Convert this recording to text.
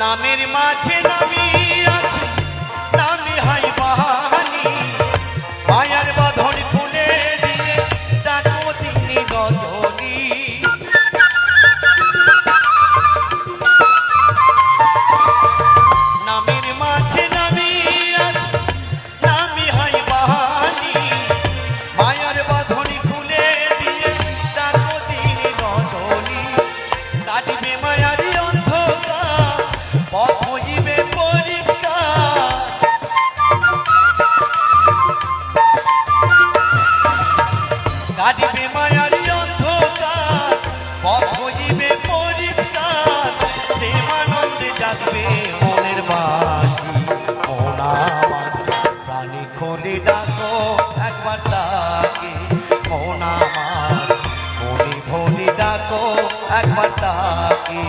নামের মাঝে নামি কাটিবে মায়ারি অন্ধকার, পথ হইবে পরিষ্কার। প্রেমানন্দে জাগবে মনের বাসি। মোনামার প্রাণী খোলে ডাকো, একবার তাকে। মোনামার মনে ভোলে ডাকো, একবার তাকে।